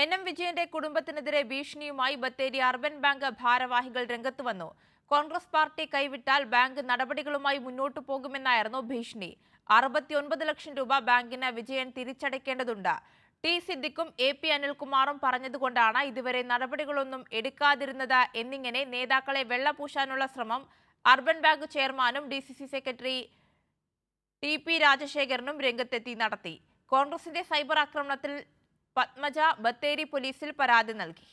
N M വിജയന്റെ കുടുംബത്തിനെതിരെ ഭീഷണിയുമായി ബത്തേരി അർബൻ ബാങ്ക് ഭാരവാഹികൾ രംഗത്ത് വന്നു. കോൺഗ്രസ് പാർട്ടി കൈവിട്ടാൽ ബാങ്ക് നടപടികളുമായി മുന്നോട്ടു പോകുമെന്നായിരുന്നു ഭീഷണി. അറുപത്തിയൊൻപത് ലക്ഷം രൂപ ബാങ്കിന് വിജയൻ തിരിച്ചടയ്ക്കേണ്ടതുണ്ട്. ടി സിദ്ദിഖും എ പി അനിൽകുമാറും പറഞ്ഞതുകൊണ്ടാണ് ഇതുവരെ നടപടികളൊന്നും എടുക്കാതിരുന്നത് എന്നിങ്ങനെ നേതാക്കളെ വെള്ളപൂശാനുള്ള ശ്രമം അർബൻ ബാങ്ക് ചെയർമാനും ഡി സെക്രട്ടറി ടി പി രാജശേഖരനും രംഗത്തെത്തി നടത്തി. കോൺഗ്രസിന്റെ സൈബർ ആക്രമണത്തിൽ പത്മജ ബത്തേരി പോലീസിൽ പരാതി നൽകി.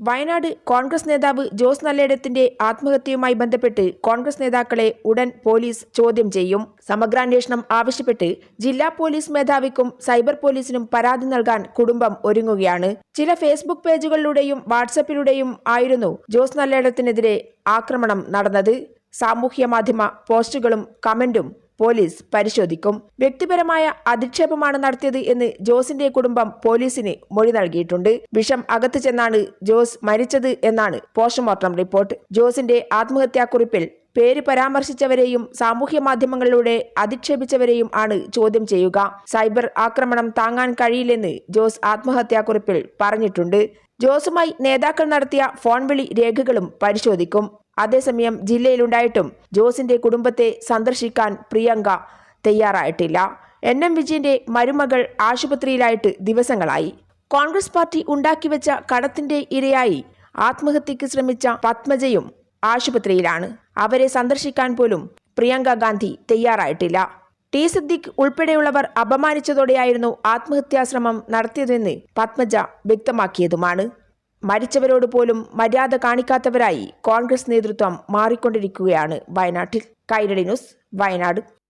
വയനാട് കോൺഗ്രസ് നേതാവ് ജോസ് നല്ലേടത്തിന്റെ ആത്മഹത്യയുമായി ബന്ധപ്പെട്ട് കോൺഗ്രസ് നേതാക്കളെ ഉടൻ പോലീസ് ചോദ്യം ചെയ്യും. സമഗ്രാന്വേഷണം ആവശ്യപ്പെട്ട് ജില്ലാ പോലീസ് മേധാവിക്കും സൈബർ പോലീസിനും പരാതി നൽകാൻ കുടുംബം ഒരുങ്ങുകയാണ്. ചില ഫേസ്ബുക്ക് പേജുകളിലൂടെയും വാട്സപ്പിലൂടെയും ആയിരുന്നു ജോസ് നല്ലേടത്തിനെതിരെ ആക്രമണം നടന്നത്. സാമൂഹ്യ മാധ്യമ പോസ്റ്റുകളും കമന്റും പോലീസ് പരിശോധിക്കും. വ്യക്തിപരമായ അധിക്ഷേപമാണ് നടത്തിയത് എന്ന് ജോസിന്റെ കുടുംബം പോലീസിന് മൊഴി നൽകിയിട്ടുണ്ട്. വിഷം അകത്ത് ചെന്നാണ് ജോസ് മരിച്ചത് എന്നാണ് പോസ്റ്റ്മോർട്ടം റിപ്പോർട്ട്. ജോസിന്റെ ആത്മഹത്യാക്കുറിപ്പിൽ പേര് പരാമർശിച്ചവരെയും സാമൂഹ്യ മാധ്യമങ്ങളിലൂടെ അധിക്ഷേപിച്ചവരെയും ആണ് ചോദ്യം ചെയ്യുക. സൈബർ ആക്രമണം താങ്ങാൻ കഴിയില്ലെന്ന് ജോസ് ആത്മഹത്യാക്കുറിപ്പിൽ പറഞ്ഞിട്ടുണ്ട്. ജോസുമായി നേതാക്കൾ നടത്തിയ ഫോൺ വിളി രേഖകളും പരിശോധിക്കും. അതേസമയം ജില്ലയിലുണ്ടായിട്ടും ജോസിന്റെ കുടുംബത്തെ സന്ദർശിക്കാൻ പ്രിയങ്ക തയ്യാറായിട്ടില്ല. എൻ എം വിജയന്റെ മരുമകൾ ആശുപത്രിയിലായിട്ട് ദിവസങ്ങളായി. കോൺഗ്രസ് പാർട്ടി ഉണ്ടാക്കിവെച്ച കടത്തിന്റെ ഇരയായി ആത്മഹത്യക്ക് ശ്രമിച്ച പത്മജയും ആശുപത്രിയിലാണ്. അവരെ സന്ദർശിക്കാൻ പോലും പ്രിയങ്ക ഗാന്ധി തയ്യാറായിട്ടില്ല. ടി സിദ്ദിഖ് ഉൾപ്പെടെയുള്ളവർ അപമാനിച്ചതോടെയായിരുന്നു ആത്മഹത്യാശ്രമം നടത്തിയതെന്ന് പത്മജ വ്യക്തമാക്കിയതുമാണ്. മരിച്ചവരോട് പോലും മര്യാദ കാണിക്കാത്തവരായി കോൺഗ്രസ് നേതൃത്വം മാറിക്കൊണ്ടിരിക്കുകയാണ് വയനാട്ടിൽ. കൈരളി ന്യൂസ് വയനാട്.